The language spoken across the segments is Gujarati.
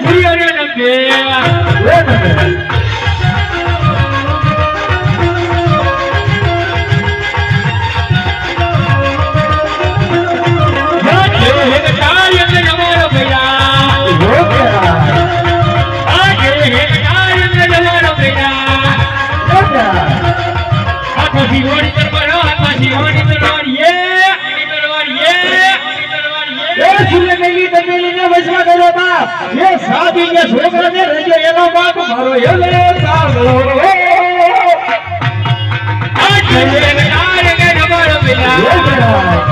ઝરિયા રે નંગે બાપ એ સાધુને છોકરાને રજો એનો બાપ મારો એલે સાંભળો રે. આ જય નાર કે નમર જય મિલા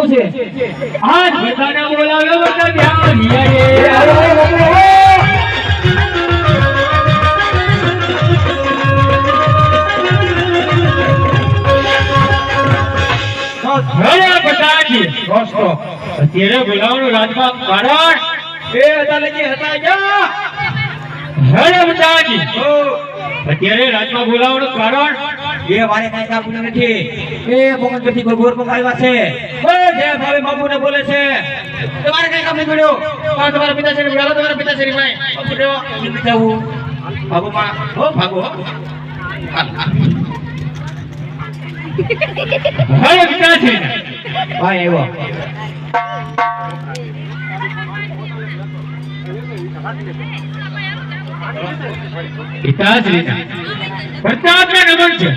શું છે? આજ બધાને બોલાવ્યો બધા દોસ્તો, અત્યારે બોલાવવાનું રાજમાં કારણ એ લગી હતા જા ઘણા અત્યારે રાજમાં બોલાવવાનું કારણ એ વારે કઈ કામ નથી. એ મોહન ગતિ ગોર પકાવ્યા છે? ઓ જે ભાવે બાપુને બોલે છે. તમારે કઈ કામ નહીં પડ્યો? પણ તમારા પિતાશ્રી બોલાવો, તમારા પિતાશ્રી ભાઈ પડ્યો જવું બાપુ માં હો, ભાગો, હો. પિતાશ્રી ભાઈ આવ્યો પિતાશ્રી પ્રતાપના નમન છે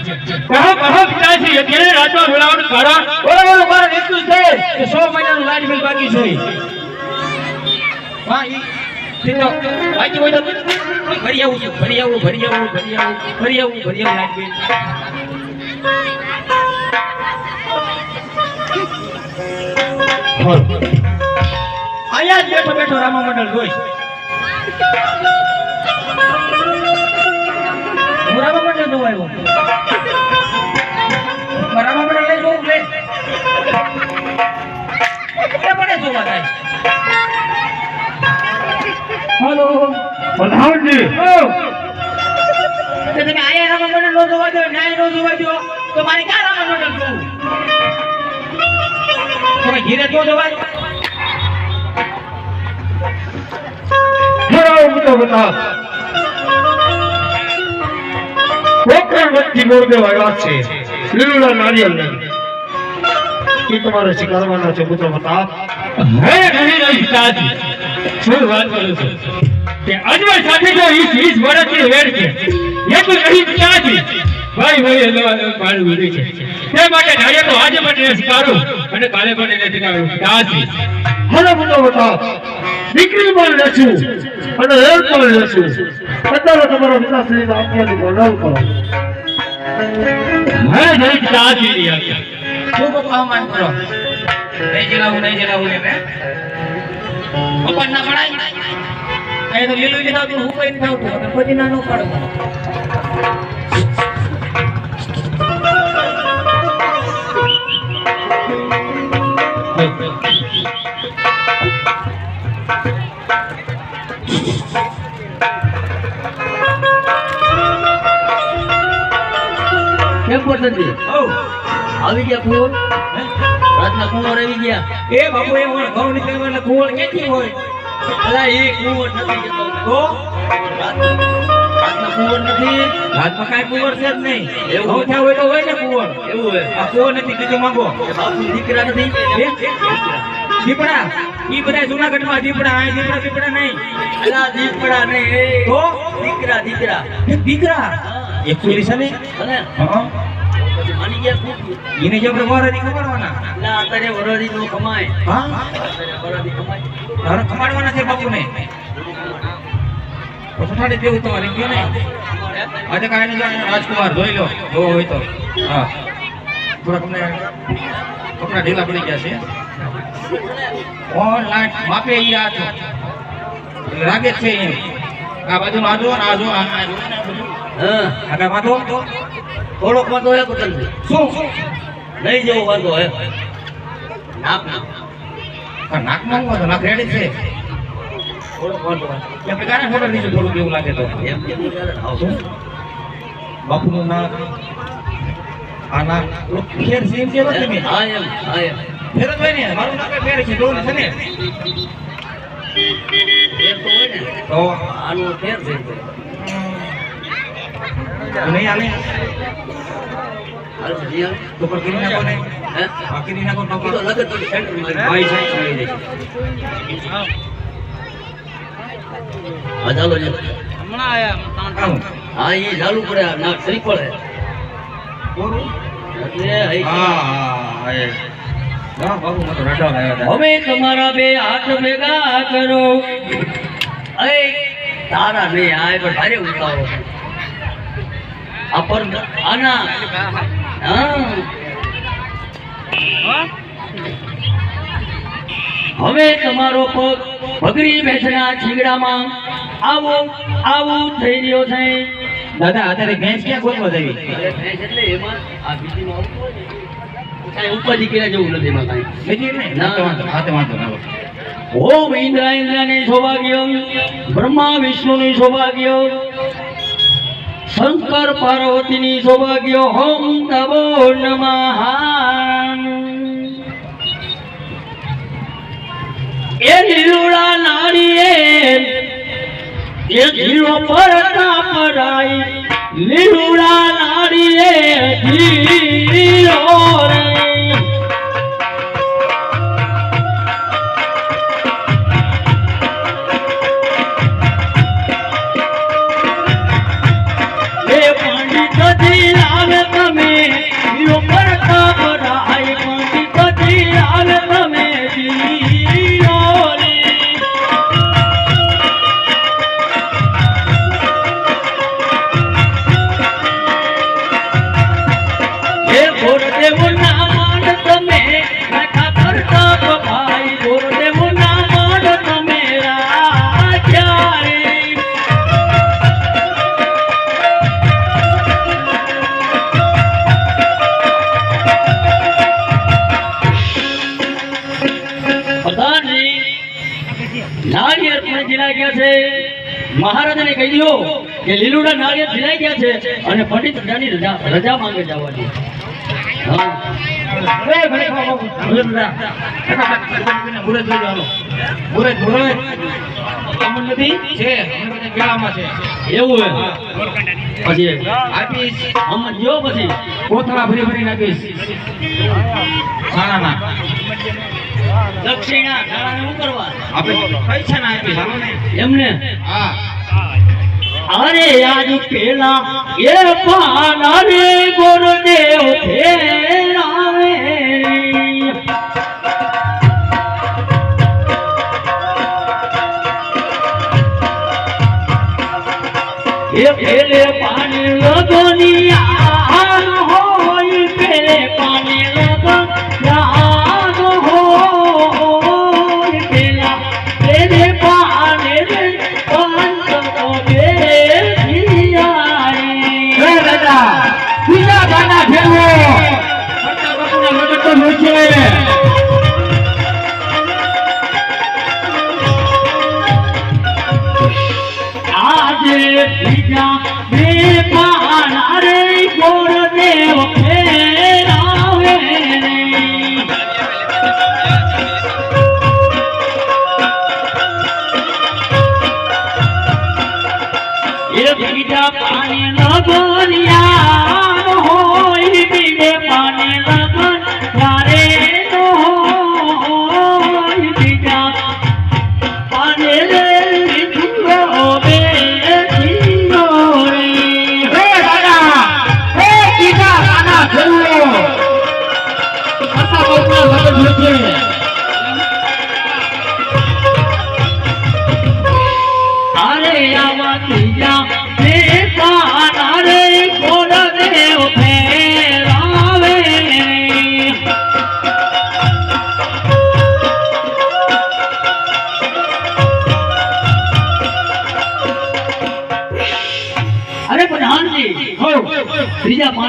કહો કહો પિતાશ્રી અત્યારે રાજમાં બોલાવવાનું કારણ બરાબર મારે એટલું છે કે સો મહિનાનું લાજ બિલ બાકી છે. હા, ઈ. બાકી હોય તો ભરી આવું છું, ભરી આવું ભરી આવું ભરી આવું ભરી આવું ભરી આવું લાજ બિલ. અહીંયા જ બેઠો બેઠો રામા મંડળ જોઈશ હું પણ મંડળ જોવા બરાબર પણ લઈ જોવું લે એ પડે જોવા થાય હલો. પ્રધાનજી. તો તમે આયા રામા મને નો જોવા દો ન્યાય નો જોવા દો તો મારે ક્યાં રામા મંડળ જોવું? તમે ઘીરે તો જોવાય જણાવો મુદ્દો બતાવ. પોકરણ વચ્ચે મોરબે વાગ્યા છે. લીલુડા નારિયેળ નહીં એ તમારે સ્વીકારવાના છે પુત્ર બતાવ હે નહીં નહીં સાજી શું વાત કરો છો? કે અજમલ સાથે જો વીસ વીસ વર્ષની વેડ છે. એ તો નહીં સાજી ભાઈ ભાઈ એટલે પાણી ઉડી છે. તે માટે નારિયેળ તો આજે માટે સ્વીકારું અને કાલે પણ એને સ્વીકારું સાજી હલો બોલો બતાવ દીકરી પણ લેશું અને રેલ પણ લેશું અત્યારે તમારો વિકાસ આપવાની ગૌરવ કરો. નહીં સાજી રહ્યા શું બાપા અવમાન કરો નહીં જલાવું નહીં જલાવું એમ હે? અપમાન ના પડાય એ તો લીલું લીધા તું હું કઈ નથી આવતું પછી ના નો પાડો કેમ પસંદી આવી ગયા કુંવર? રાતના કુંવર આવી ગયા. એ બાપુ એ હું ઘઉં નીકળવા એટલે કુંવર ક્યાંથી હોય? અલા એ કુંવર નથી જતો તો રાતના કુંવર નથી. હાથમાં કાંઈ કુંવર છે જ નહીં. એવું. ઘઉં થયા હોય તો હોય ને કુંવર. એવું હોય. આ કુંવર નથી બીજું માંગો. કે બાપુ દીકરા નથી. એ? દીપડા. ઈ બધા જુનાગઢમાં દીપડા આ દીપડા દીપડા નહીં. અલા દીકરા ને એ તો દીકરા દીકરા. એક દીકરા? એક ચોરી છે ને એને જે આપણે મોરાની કમાડવાના અલા અત્યારે વરદી નો કમાય હા વરદી કમાય તારે કમાડવાના છે બાપુને તો પછાડી દેવું તમારે ગયો ને આજે કાંઈ નહીં રાજકુમાર જોઈ લો જોવો હોય તો હા થોડાક અમને કપડા ઢીલા પડી ગયા છે ઓનલાઈન માપે ઈ આ છો લાગે છે આ બાજુ આ જો આ જો આ આ જો ને આ બધું. હા આગળ વાંધો? થોડોક વાંધો હે પતંગજી શું? શું જવો વાંધો હે? નાક ના આ નાકમાં હું વાંધો નાક રેડી છે. થોડોક વાંધો એટલે નીચે થોડુંક એવું લાગે તો. એમ શું? બાપુનું નાક આ નાક ફેર છે એમ કહેતો તમે હા એમ હા એમ. ફેર જ હોય ને. મારું નાક ફેર છે જોવું છે ને. ફેર તો હોય ને. તો? આનો ફેર છે. નહીં હાલે હાલ છે જી હાલ. તો પણ કરી નાખો ને. હે? નાખો તો લગત તો સેન્ટરમાં ભાઈ સાહેબ લઈ જશે હા ચાલો જી. આવું. હા એ ચાલુ પડે આ સરી પડે. બોલું? એટલે હા હા. એ. હા બાબુ મને તો રડવા આવ્યા હતા હવે તમારા બે હાથ ભેગા કરો. તારા નહીં આ પણ ભારે ઉતારો આ પર આના. હવે તમારો પગ ભગરી ભેંસના છીંગડામાં આવો આવો થઈ રહ્યો છે. દાદા અત્યારે ભેંસ ક્યાં જવી અરે ભેંસ એટલે એમાં આ બીજીમાં કાંઈ જેવું નથી એમાં કાંઈ. બીજી નહીં ના. ના. વાંધો હા વાંધો ના ઓમ ઇન્દ્ર ઇન્દ્રની સૌભાગ્ય બ્રહ્મા વિષ્ણુની સૌભાગ્ય શંકર પાર્વતીની સૌભાગ્ય હોમ તબો નમઃ. એ લીલુડા નારીએ એ જીવો પરતા પરાઈ લીલુડા નારીએ જીરો કોથળા રજા રજા માંગે જવાની દક્ષિણા શું કરવા? આપણે પૈસા ના આપીશ હાલો ને. એમને? હા. અરે આજ પેલા એ પાના રે ગુરુદેવ ફેરાવે. એ પેલે પાણી લગની બીજા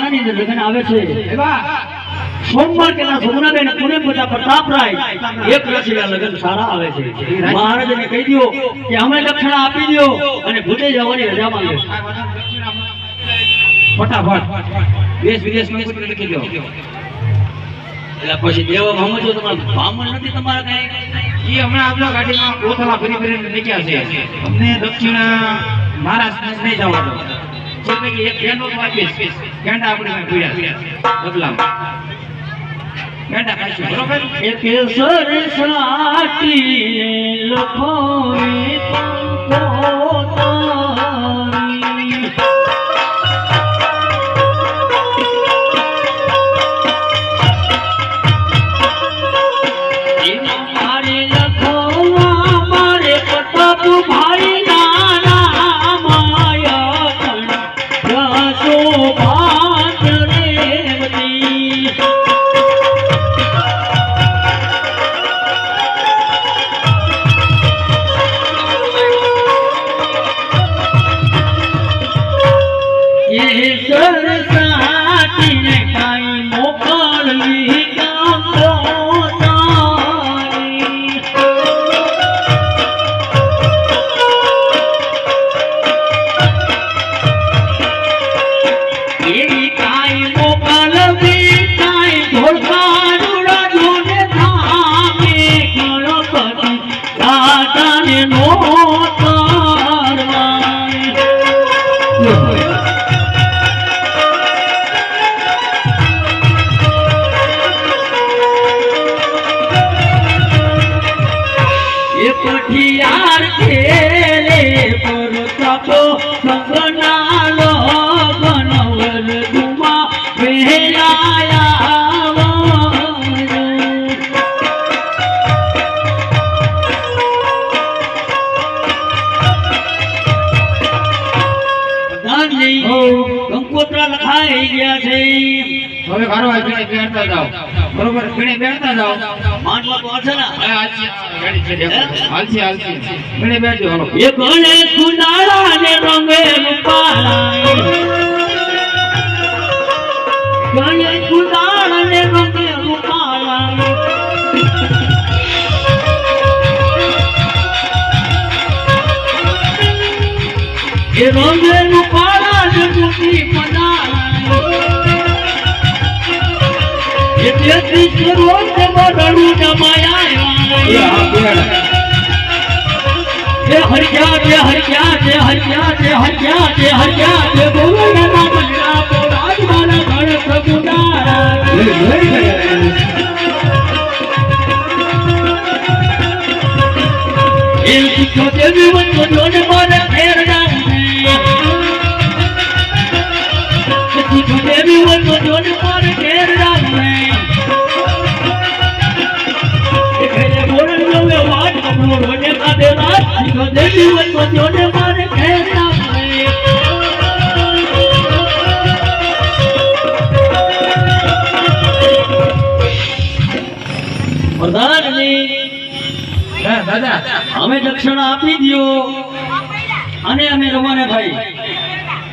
ત્રીજા અંદર લગ્ન આવે છે. સોમવાર કે સોમનાબેન અને બધા પ્રતાપરાય એક રસીલા લગ્ન સારા આવે છે. મહારાજને કહી દો કે અમે દક્ષિણા આપી દો અને ભૂતે જવાની રજા માંગે ફટાફટ. દેશ વિદેશમાં લખી દો એટલે પછી દેવો સમજો તમારા. બ્રાહ્મણ નથી તમારા કઈ. એ હમણાં આપણા ગાડીમાં કોથળા ભરી ભરીને નીકળ્યા છે. અમને દક્ષિણ મહારાષ્ટ્ર નહીં જવા દો તો કેસર સાટી લખોવી હવે ઘરો હોય પીણે બેઠતા જાઓ બરોબર પીણે બેઠતા જાઓ માનવા તો છે ને હવે હાલસી ગાડી છે દેખો. હાલસી હાલસી પીણે બેઠજો હાલો એ ગણે કુંડાળા ને રંગે રૂપાળા ગણે કુંડાળા ને રંગે રૂપાળા એ રંગે રૂપાળા એ તેત્રીસ રોજ બરડું જમાયા જે હરિયા જે હરિયા જે હરિયા જે હરિયા જે હરિયા જે લીલા પોરાજ મારા ઘર પ્રભુદારા એ શીખો દેવી વંતો જોને મારે ફેર શીખો દેવી વંતો અમે દક્ષિણા આપી દો અને અમે રવાના ભાઈ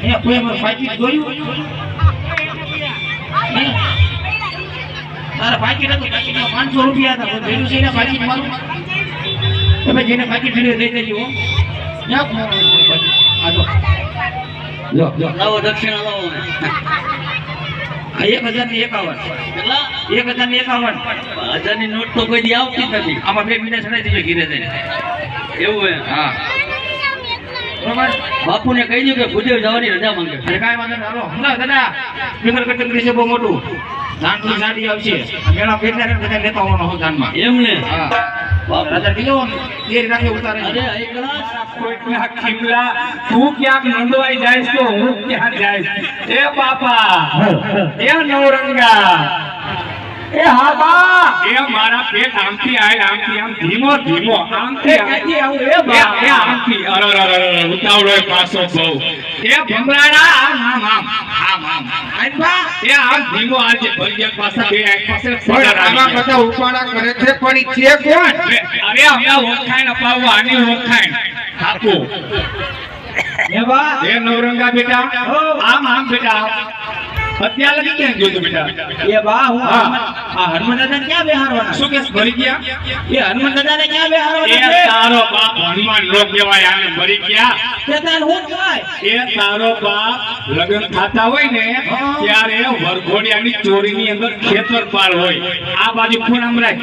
એ કોઈ અમે પાકીટ જોયું? તારા પાકીટ હતું પાકીટમાં પાંચસો રૂપિયા હતા. ભેગું છે ને પાકીટ મારું? તમે જેને બાકી જોયું લઈ લેજો લાવો દક્ષિણા લાવો એક હજારની એકાવન એક હજારની એકાવન હજારની નોટ તો કોઈ દી આવતી નથી. આમાં બે મહિના ચડાઈ દેજો ઘીરે જઈને. એવું હે હા. બરોબર? બાપુને કહી દઉં કે ભૂદેવ જવાની રજા માંગે. કઈ અરે કાંઈ વાંધો હાલો. દાદા છે બહુ મોટું. ધાનની સાડી આવશે. મેળા ફેરનાર બધા લેતા આવવાનો હો ધાનમાં એમને? રાજા કીધો તેર રાખે ઉતારે. અરે કોઈકના ખીમલા તું ક્યાંક નંદવાઈ જાય તો હું ક્યાં જાય એ બાપા એ નવરંગા. એ હા બા. એ મારા પેટ આમથી આય આમથી આમ ધીમો ધીમો આમથી ક્યાંથી આવું એ બા. એ આમથી અરે અરે અરે ઉતાવળો એ પાછો બહુ. એ ભમરાડા આમ આમ આમ આમ આમ. આઈ બા. એ આમ ધીમો આજે ભરિયા પાસે બે આંખ પાસે પણ આમાં. બધા ઉપાડા કરે છે પણ ઈ છે કોણ? અરે હમણાં ઓળખાણ અપાવવા આની ઓળખાણ. આપો. એ બા. એ નવરંગા બેટા આમ આમ બેટા અત્યાર લગી ક્યાં ગયો તું બેટા. એ બા હું. આ હનુમાન દાદાને ક્યાં બેહારવાના? શું કેસ ભરી ગયા? એ હનુમાન દાદાને ક્યાં એ બેહારવાના એ તારો બાપ હનુમાન નો કહેવાય આને ભરી ગયા. તે તાર હું કહેવાય? એ તારો બાપ લગન થાતા હોય ને ત્યારે વરઘોડિયાની ચોરીની અંદર ખેતર પાર હોય. આ બાજુ ખૂણામ રાખ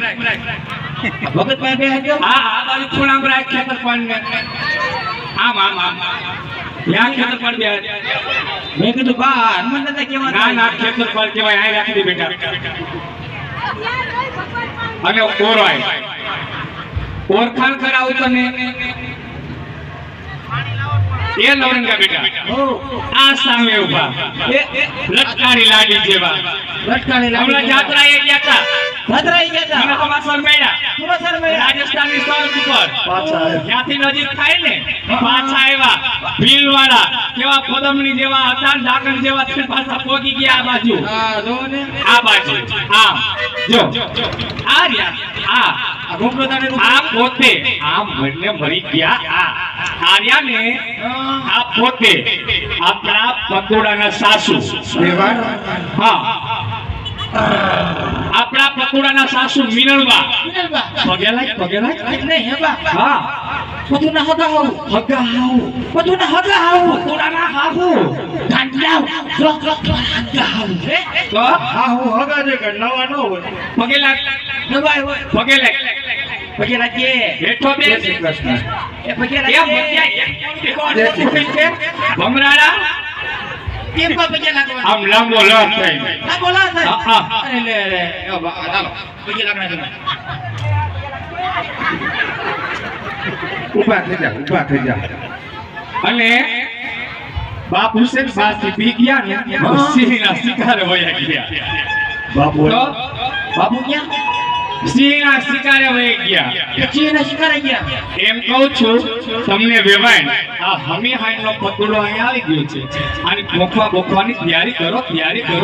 ભગત પાસે હા આ બાજુ ખૂણામ રાખ ખેતર પાર ને આમ આમ આમ. ત્યાં ખેતર પાર બે. મેં કીધું બા હનુમાન દાદા કેવા ના ના ખેતર પાર કહેવાય અહીં રાખી દે બેટા. અને ઓરવાય ઓળખાણ કરાવું તને એ નવરંગા બેટા. આ સામે ઊભા એ એ લાડી જેવા. લટકાણી લાડી હમણાં જાત્રા એ ગયા હતા ભદ્રાઈ ગયા મને તા સમાચાર મળ્યા. પૂરો સર મેં રાજસ્થાનની સડક ઉપર. પાછા ત્યાંથી નજીક થાય ને પાછા આવ્યા. ભીલવાળા કેવા કોદમની જેવા હતા ડાકણ જેવા તે પાછા પોગી ગયા આ બાજુ. હા જો ને. આ બાજુ. હા. જો. આ રહ્યા. આ આ પોતે આ એટલે મરી ગયા. આ આર્યા આ પોતે આપણા પકોડાના સાસુ. હા. આપણા પકોડાના સાસુ મિનળવા પગે લાગ પગે લાગ. નહીં હે બા. હા. બધું ના હગા આવું હગા હાઉ બધું ના હગા પકોડા ના હાહુ ગાંડાવ રો રો હગા આવું હે? તો? હા હું હગા જે કે નો હોય. પગે લાગ. નવાય હોય પગે લાગ. પગે લાગીએ. બેઠો બે એ પગે લાગીએ. બચ્યા એક કોણ છે? ભમરાડા કો પગે લાગવા આમ લાંબો લટ થાય. ના બોલા થાય. અરે લે રે એ બા ચાલો પગે લાગના છે ઊભા થઈ જા ઊભા થઈ જા. અને બાપ હુસેન પાસે પી ગયા ને સિંહના શિકાર વયા ગયા. બાપુ તો? બાપુ ક્યાં? સિંહના શિકારે વયા ગયા. પછી શિકારે ગયા. એમ કહું છું તમને વેવાય આ હમી હાઈ નો પતોડો અહીંયા આવી ગયો છે. અને બોખવા બોખવાની તૈયારી કરો તૈયારી કરો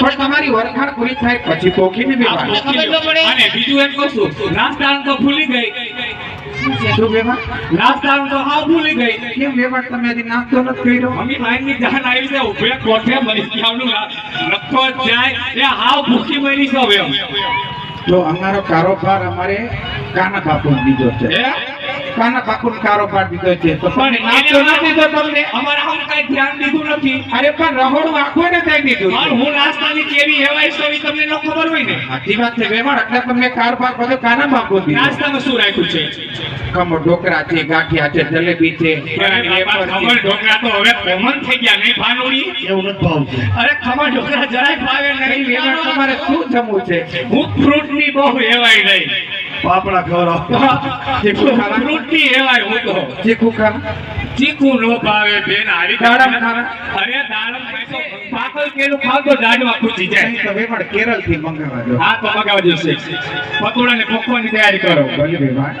પણ તમારી વરખાણ પૂરી થાય પછી. પોખી લો. અને બીજું એમ કહું છું નાસ્તાનું તો ભૂલી ગઈ. શું તો હાવ ભૂલી ગઈ. કેમ વેવાણ? તમે હજી નાસ્તો નથી કર્યો? મમ્મી માઈની જાન આવી છે ઉભે કોઠે મરી ગયાનું લખતો જાય એ હાવ ભૂખી મરી છે હવે તો અમારો કારોબાર અમારે કાના બાપુ દીધો છે. કાના કારો પાડ દીધો છે. તો પણ નાચો નથી દીધો. તમને અમારા આમ કઈ ધ્યાન દીધું નથી. અરે પણ રહોડું આખો ને કઈ દીધું પણ હું નાસ્તાની કેવી હેવાય છે તમને ન ખબર હોય ને? સાચી વાત છે વેવાણ એટલે તમને કારોબાર બધો કાના બાપુ દીધો. નાસ્તામાં શું રાખ્યું છે? ખમણ ઢોકરા છે ગાંઠિયા છે જલેબી છે. ખમણ ઢોકળા તો હવે કોમન થઈ ગયા નહીં ભાનુડી? એવું નથી ભાવતું. અરે ખમણ ઢોકરા જરાય ભાવે નહીં. તમારે શું જમવું છે? હું ફ્રૂટની બહુ હેવાય નહીં. પાપડા ખવડાવો ફ્રૂટની હેવાય હું તો. ચીકુ ખા ચીકુ નો ભાવે બેન હારી દાડમ અરે દાડમ પાકલ કેળું ખાવ તો દાડવા ખૂટી જાય. તો વેવાણ કેરળથી મંગાવવા દો હા તો મગાવજો છે પકોડા ને પકવાની તૈયારી કરો. ભલે ભાઈ.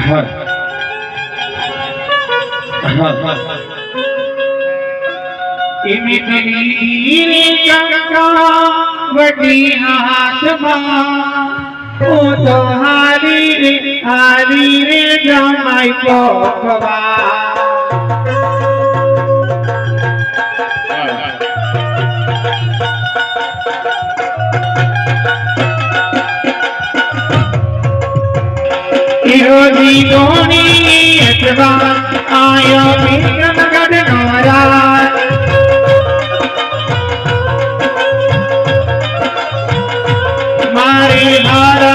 હા. હા હા. વડી હાથમાં ઓ તો હારી રે હારી રે જમાઈ પોખવા ઈરોજી ધોની અથવા આયો મિલન ગઢ नारा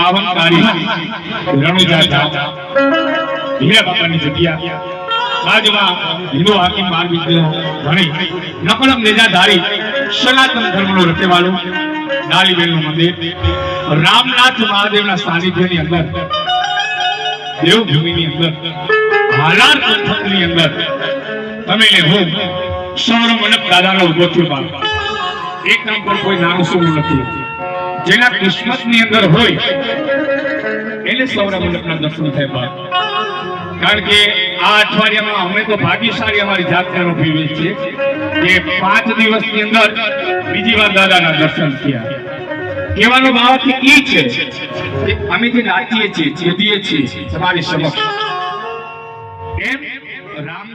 પાવનકારી રણુજા જા હે બાપાની જગ્યા. આજમાં હિન્દુ હાકીમ માર્ગી ધણી નકળમ ધારી સનાતન ધર્મનો રચેવાળો ડાલીબેલનું રામનાથ મહાદેવના સાનિધ્યની અંદર, દેવભૂમિની અંદર, હાલાર પંથકની અંદર તમે ને હું સૌરમનક દાદાનો ઊભો છું બાપ. એક નામ પર કોઈ નાનું શું નથી. જેના કિસ્મતની અંદર હોય, એને સૌરા મંડપના દર્શન થાય બાપ. કારણ કે આ અઠવાડિયામાં અમે તો ભાગ્યશાળી અમારી જાતકાનો પ્રિવેશ છે કે પાંચ દિવસની અંદર બીજી વાર દાદાના દર્શન થયા. કહેવાનો ભાવ ઈ છે કે અમે જે નાચીએ છીએ છેદીએ છીએ, તમારી સમક્ષ. એમ રામ